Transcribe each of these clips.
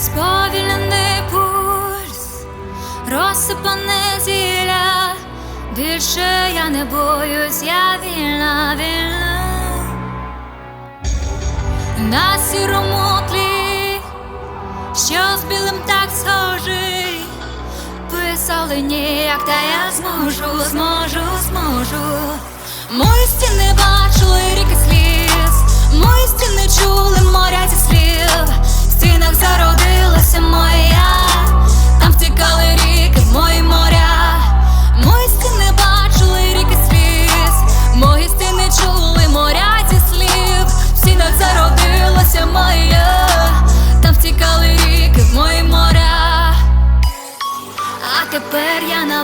Сповільнений пульс, розсипане зілля. Більше я не боюсь, я вільна, вільна. На сірому тлі, що з білим так схожий. Писали ніяк, та я зможу, зможу, зможу.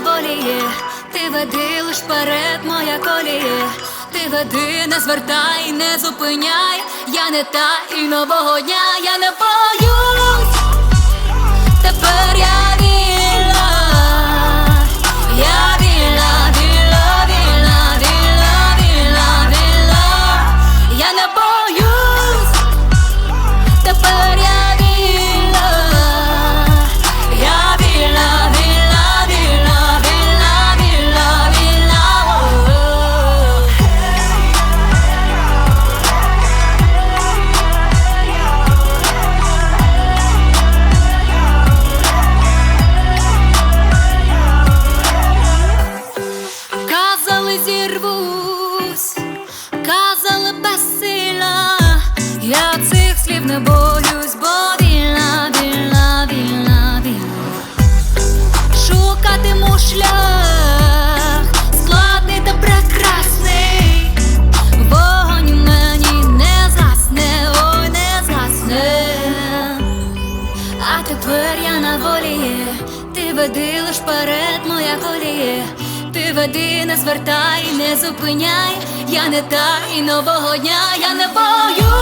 На ти веди лиш перед моя коліє, Ти веди, не звертай, не зупиняй. Я не та і нового дня, я не боюсь. Шлях, та прекрасний. Вогонь мені не згасне, ой, не згасне. А тепер я на ти веди лиш вперед, моя коліє. Ти веди, не звертай, не зупиняй. Я не та і нового дня, я не я